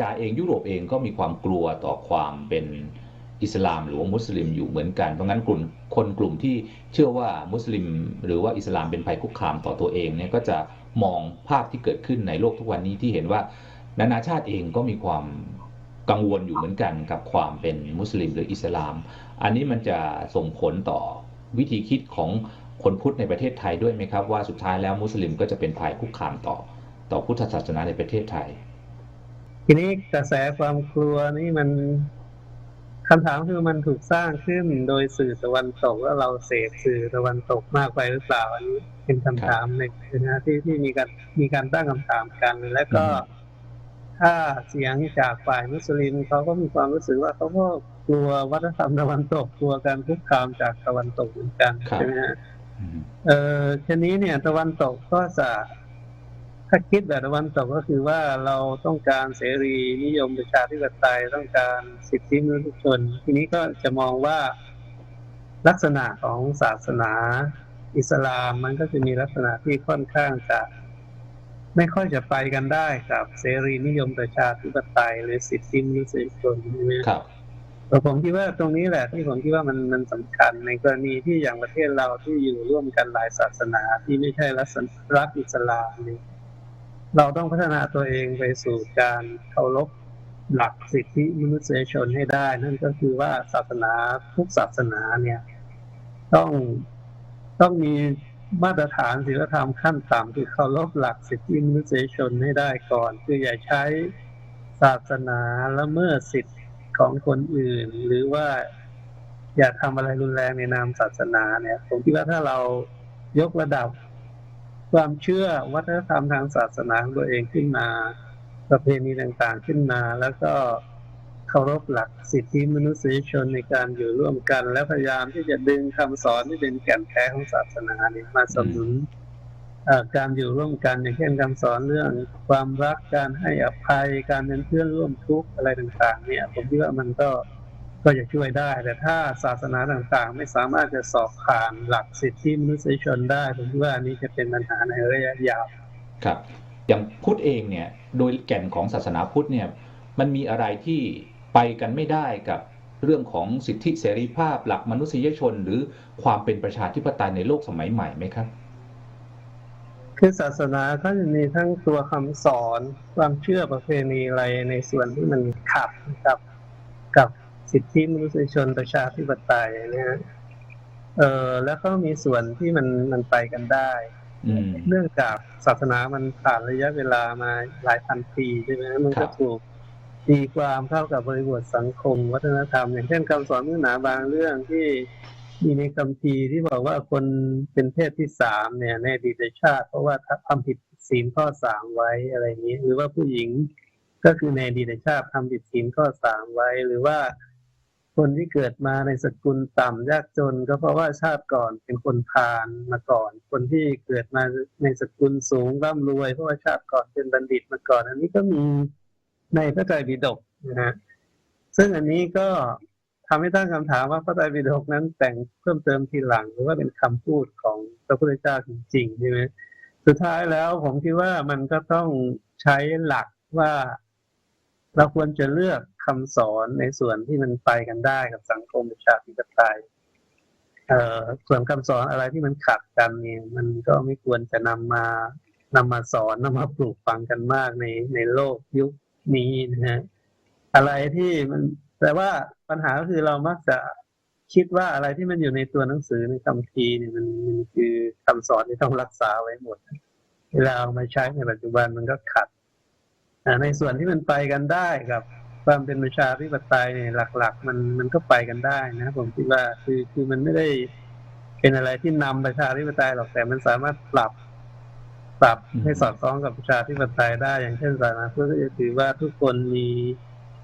กาเองยุโรปเองก็มีความกลัวต่อความเป็นอิสลามหรือว่ามุสลิมอยู่เหมือนกัน เพราะงั้นกลุ่มคนกลุ่มที่เชื่อว่ามุสลิม หรือว่าอิสลามเป็นภัยคุกคามต่อตัวเองเนี่ยก็จะมองภาพที่เกิดขึ้นในโลกทุกวันนี้ที่เห็นว่านานาชาติเองก็มีความกังวลอยู่เหมือนกันกับความเป็นมุสลิมหรืออิสลาม อันนี้มันจะส่งผลต่อวิธีคิดของคนพุทธในประเทศไทยด้วยไหมครับว่าสุดท้ายแล้วมุสลิมก็จะเป็นภัยคุกคามต่อ ต่อพุทธศาสนาในประเทศไทย ทีนี้กระแสความกลัวนี่มันคำถามคือมันถูกสร้างขึ้นโดยสื่อตะวันตกแล้วเราเสพสื่อตะวันตกมากไปหรือเปล่าอันนี้เป็นคำถามหนึ่งนะที่ที่มีการมีการตั้งคำถามกัน และก็อืมถ้าเสียงจากฝ่ายมุสลิมเขาก็มีความรู้สึกว่าเขาก็กลัววัฒนธรรมตะวันตกกลัวการคุกคามจากตะวันตกเหมือนกันครับใช่ไหมฮะอืมเออทีนี้เนี่ย ตะวันตกก็จะ ถ้าคิดแบบตะวันตกก็คือว่าเราต้องการเสรีนิยมประชาธิปไตยต้องการสิทธิมนุษยชน ทีนี้ก็จะมองว่าลักษณะของศาสนาอิสลามมันก็จะมีลักษณะที่ค่อนข้างจะ ไม่ค่อยจะไปกันได้กับเสรีนิยมประชาธิปไตยหรือสิทธิมนุษยชนใช่ไหมครับแต่ผมคิดว่าตรงนี้แหละที่ผมคิดว่ามันมันสำคัญในกรณีที่อย่างประเทศเราที่อยู่ร่วมกันหลายศาสนาที่ไม่ใช่รัฐรัฐอิสลามเนี่ย เราต้องพัฒนาตัวเองไปสู่การเคารพหลักสิทธิมนุษยชนให้ได้ นั่นก็คือว่าศาสนาทุกศาสนาเนี่ย ต้องต้องมีมาตรฐานศีลธรรมขั้นต่ำคือเคารพหลักสิทธิมนุษยชนให้ได้ก่อน คืออย่าใช้ศาสนาละเมิดสิทธิของคนอื่น หรือว่าอย่าทำอะไรรุนแรงในนามศาสนาเนี่ย ผมคิดว่าถ้าเรายกระดับ ความเชื่อวัฒนธรรมทางศาสนาของตัวเองขึ้นมา ประเพณีต่างๆขึ้นมา แล้วก็เคารพหลักสิทธิมนุษยชนในการอยู่ร่วมกัน และพยายามที่จะดึงคำสอนที่เป็นแก่นแท้ของศาสนาเนี่ยมาสนับสนุนการอยู่ร่วมกันอย่างเช่นคำสอนเรื่องความรักการให้อภัยการเป็นเพื่อนร่วมทุกข์อะไรต่าง ๆ เนี่ย ผมคิดว่ามันก็ ก็จะช่วยได้ แต่ถ้าศาสนาต่างๆ ไม่สามารถจะสอบผ่านหลักสิทธิมนุษยชนได้ผมคิดว่าอันนี้จะเป็นปัญหาในระยะยาวครับอย่างพุทธเองเนี่ยโดยแก่นของศาสนาพุทธเนี่ยมันมีอะไรที่ไปกันไม่ได้กับเรื่องของสิทธิเสรีภาพหลักมนุษยชน หรือความเป็นประชาธิปไตยในโลกสมัยใหม่ไหมครับคือศาสนาก็จะมีทั้งตัวคำสอนความเชื่อประเพณีอะไรในส่วนที่มันขัดกับกับ สิทธิมนุษยชนประชาธิปไตยนะฮะเออแล้วก็มีส่วนที่มันมันไปกันได้อืมเนื่องจากศาสนามันผ่านระยะเวลามาหลายพันปีใช่ไหมมันครัก็บถูกตีความเข้ากับบริบทสังคม วัฒนธรรม อย่างเช่นคำสอนศาสนาบางเรื่องที่มีในคัมภีร์ที่บอกว่าคนเป็นเพศที่สามเนี่ย ในอดีตชาติ เพราะว่าทำผิดศีลข้อสามไว้อะไรอย่างนี้ หรือว่าผู้หญิงก็คือในอดีตชาติทำผิดศีลข้อสามไว้ หรือว่า คนที่เกิดมาในสกุลต่ำยากจน ก็เพราะว่าชาติก่อนเป็นคนพาลมาก่อน คนที่เกิดมาในสกุลสูงร่ำรวย เพราะว่าชาติก่อนเป็นบัณฑิตมาก่อน อันนี้ก็มีในพระไตรปิฎกนะฮะซึ่งอันนี้ก็ทำให้ตั้งคำถามว่าพระไตรปิฎกนั้นแต่งเพิ่มเติมทีหลัง หรือว่าเป็นคำพูดของพระพุทธเจ้าจริงๆใช่ไหมสุดท้ายแล้วผมคิดว่ามันก็ต้องใช้หลักว่าเราควรจะเลือก คำสอนในส่วนที่มันไปกันได้กับสังคมประชาธิปไตยเอ่อส่วนคำสอนอะไรที่มันขัดกันเนี่ยมันก็ไม่ควรจะนำมานำมาสอนนำมาปลูกฝังกันมากในในโลกยุคนี้นะฮะอะไรที่มันแต่ว่าปัญหาก็คือเรามักจะคิดว่าอะไรที่มันอยู่ในตัวหนังสือในคำพีเนี่ยมันมันคือคำสอนที่ต้องรักษาไว้หมด เวลาเอามาใช้ในปัจจุบันมันก็ขัดในส่วนที่มันไปกันได้กับ ความเป็นประชาธิปไตยเนี่ยหลัก ๆ มันมันก็ไปกันได้นะผมคิดว่าคือคือมันไม่ได้เป็นอะไรที่นำประชาธิปไตยหรอกแต่มันสามารถปรับ ปรับให้สอดคล้องกับประชาธิปไตยได้ อย่างเช่นศาสนาพุทธก็จะถือว่าทุกคนมี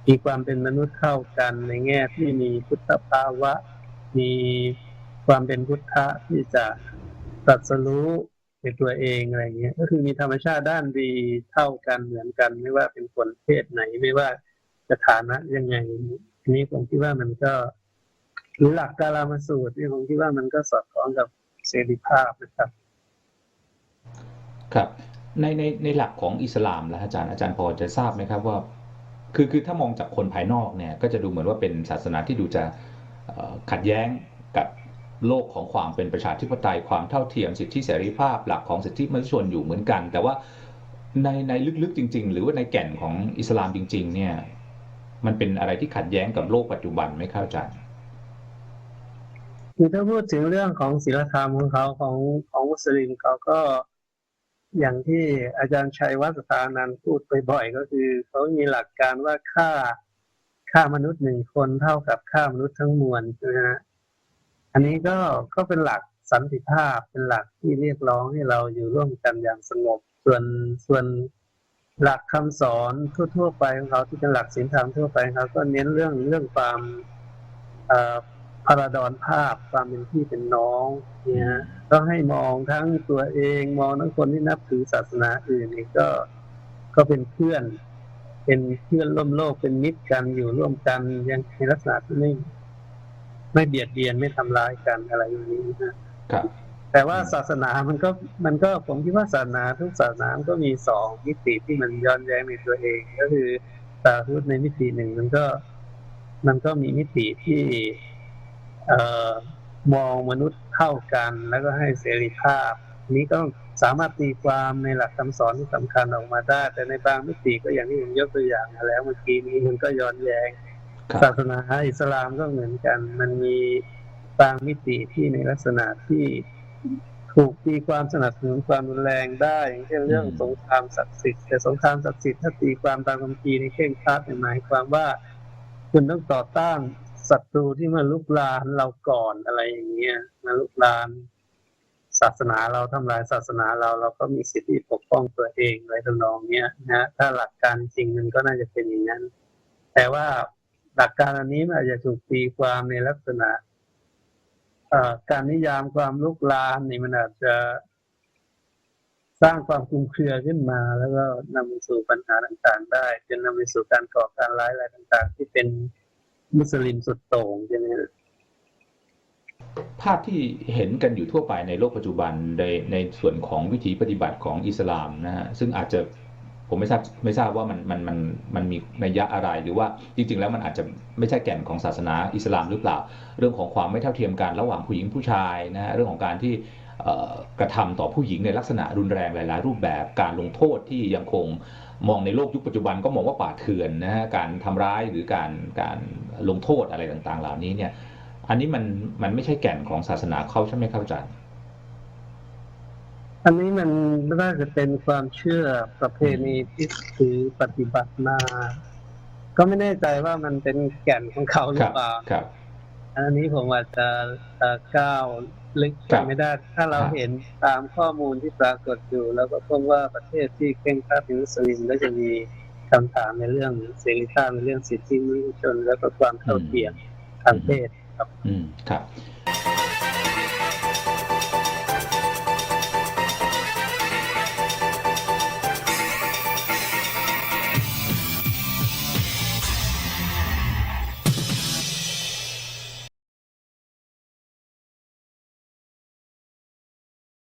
มีความเป็นมนุษย์เท่ากันในแง่ที่มีพุทธภาวะ มีความเป็นพุทธะที่จะตรัสรู้ในตัวเองอะไรเงี้ย ก็คือมีธรรมชาติด้านดีเท่ากันเหมือนกัน ไม่ว่าเป็นคนเพศไหนไม่ว่า สถานะยังไงอันนี้ผมคิดว่ามันก็หรือหลักการามาสูตรที่ผมคิดว่ามันก็สอดคล้องกับเสรีภาพนะครับ ครับ ในในในหลักของอิสลามแล้วอาจารย์อาจารย์พอจะทราบไหมครับว่า คือคือถ้ามองจากคนภายนอกเนี่ย ก็จะดูเหมือนว่าเป็นศาสนาที่ดูจะขัดแย้งกับโลกของความเป็นประชาธิปไตยความเท่าเทียมสิทธิเสรีภาพหลักของสิทธิมนุษยชนอยู่เหมือนกัน แต่ว่าในในลึกๆจริง ๆ หรือว่าในแก่นของอิสลามจริง ๆ เนี่ย มันเป็นอะไรที่ขัดแย้งกับโลกปัจจุบันไหมครับอาจารย์คือถ้าพูดถึงเรื่องของศีลธรรมของเขาของของมุสลิมเขาก็อย่างที่อาจารย์ชัยวัฒนานันพูดบ่อยๆก็คือเขามีหลักการว่าค่าค่ามนุษย์หนึ่งคนเท่ากับค่ามนุษย์ทั้งมวลใช่ไหมฮะอันนี้ก็ก็เป็นหลักสันติภาพเป็นหลักที่เรียกร้องให้เราอยู่ร่วมกันอย่างสงบส่วนส่วน หลักคำสอนทั่ว ๆ ไปของเขาที่เป็นหลักศีลธรรมทั่วไปของเขาก็เน้นเรื่องเรื่องความอ่อพาราดอนภาพความเป็นพี่เป็นน้องเนี่ยก็ให้มองทั้งตัวเองมองทั้งคนที่นับถือศาสนาอื่นนี่ก็ก็เป็นเพื่อน เป็นเพื่อนร่วมโลกเป็นมิตรกันอยู่ร่วมกันยังในลักษณะที่ไม่ไม่เบียดเบียนไม่ทำร้ายกันอะไรอย่างนี้นะครับ แต่ว่าศาสนามันก็มันก็ผมคิดว่าศาสนาทุกศาสนาก็มีสองมิติที่มันย้อนแย้งในตัวเอง ก็คือศาสนาพุทธในมิติหนึ่งมันก็ มันก็มีมิติที่เอ่อมองมนุษย์เท่ากัน แล้วก็ให้เสรีภาพ นี้ก็สามารถตีความในหลักคำสอนที่สำคัญออกมาได้ แต่ในบางมิติก็อย่างที่ผมยกตัวอย่างมาแล้วเมื่อกี้นี้มันก็ย้อนแย้งศาสนาอิสลามก็เหมือนกัน มันมีบางมิติที่ในลักษณะที่ ถูกตีความสนับสนุนความรุนแรงได้อย่างเช่นเรื่องสงครามศักดิ์สิทธิ์แต่สงครามศักดิ์สิทธิ์ถ้าตีความตามคำพีในเคร่งครัดหมายความว่า คุณต้องต่อต้านศัตรูที่มาลุกลานเราก่อนอะไรอย่างเงี้ยมาลุกลาน ศาสนาเราทำลายศาสนาเราเราก็มีสิทธิปกป้องตัวเองอะไรทำนองเนี้ยนะถ้าหลักการจริงมันก็น่าจะเป็นอย่างนั้น แต่ว่าหลักการอันนี้มันอาจจะถูกตีความในลักษณะ การนิยามความลุกลานนี่มันอาจจะสร้างความคลุมเครือขึ้นมา แล้วก็นำไปสู่ปัญหาต่างๆ ได้จนนำไปสู่การก่อการร้ายอะไรต่างๆ ที่เป็นมุสลิมสุดโต่งใช่ไหมภาพที่เห็นกันอยู่ทั่วไปในโลกปัจจุบันในในส่วนของวิถีปฏิบัติของอิสลามนะฮะซึ่งอาจจะ ผมไม่ทราบไม่ทราบว่ามันมันมันมันมีนัยยะอะไรหรือว่าจริง ๆ แล้วมันอาจจะไม่ใช่แก่นของศาสนาอิสลามหรือเปล่า เรื่องของความไม่เท่าเทียมกันระหว่างผู้หญิงผู้ชายนะฮะเรื่องของการที่กระทำต่อผู้หญิงในลักษณะรุนแรงหลาย ๆ รูปแบบการลงโทษที่ยังคงมองในโลกยุคปัจจุบันก็มองว่าป่าเถื่อนนะฮะการทำร้ายหรือการการลงโทษอะไรต่างๆ เหล่านี้เนี่ยอันนี้มันมันไม่ใช่แก่นของศาสนาเขาใช่ไหมครับอาจารย์ อันนี้มันน่าจะเป็นความเชื่อประเพณีที่ถือปฏิบัติมา ก็ไม่แน่ใจว่ามันเป็นแก่นของเขาหรือเปล่าครับอันนี้ผมอาจจะเอ่อก้าวลึกไปครับไม่ได้ ถ้าเราครับเห็นตามข้อมูลที่ปรากฏอยู่ แล้วก็พบว่าประเทศที่เคร่งครัดในมุสลิมก็จะมีคำถามในเรื่องเสรีภาพในเรื่องสิทธิมนุษยชน แล้วก็ความเท่าเทียมทางเพศอืมครับ